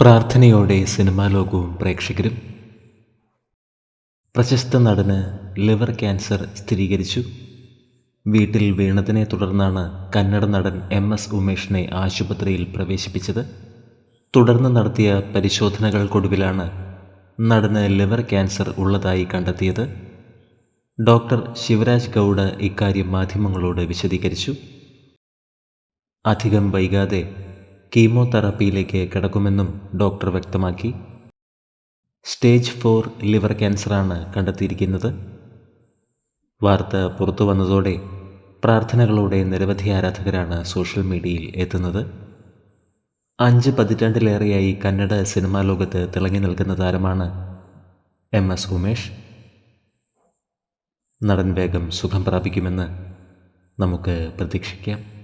പ്രാർത്ഥനയോടെ സിനിമാ ലോകവും പ്രേക്ഷകരും. പ്രശസ്ത നടന് ലിവർ ക്യാൻസർ സ്ഥിരീകരിച്ചു. വീട്ടിൽ വീണതിനെ തുടർന്നാണ് കന്നഡ നടൻ എം എസ് ഉമേഷിനെ ആശുപത്രിയിൽ പ്രവേശിപ്പിച്ചത്. തുടർന്ന് നടത്തിയ പരിശോധനകൾക്കൊടുവിലാണ് നടന് ലിവർ ക്യാൻസർ ഉള്ളതായി കണ്ടെത്തിയത്. ഡോക്ടർ ശിവരാജ് ഗൗഡ ഇക്കാര്യം മാധ്യമങ്ങളോട് വിശദീകരിച്ചു. അധികം വൈകാതെ കീമോതെറാപ്പിയിലേക്ക് കിടക്കുമെന്നും ഡോക്ടർ വ്യക്തമാക്കി. സ്റ്റേജ് ഫോർ ലിവർ ക്യാൻസറാണ് കണ്ടെത്തിയിരിക്കുന്നത്. വാർത്ത പുറത്തു വന്നതോടെ പ്രാർത്ഥനകളോടെ നിരവധി ആരാധകരാണ് സോഷ്യൽ മീഡിയയിൽ എത്തുന്നത്. അഞ്ച് പതിറ്റാണ്ടിലേറെയായി കന്നഡ സിനിമാ ലോകത്ത് തിളങ്ങി നിൽക്കുന്ന താരമാണ് എം എസ് ഉമേഷ്. നടൻ വേഗം സുഖം പ്രാപിക്കുമെന്ന് നമുക്ക് പ്രതീക്ഷിക്കാം.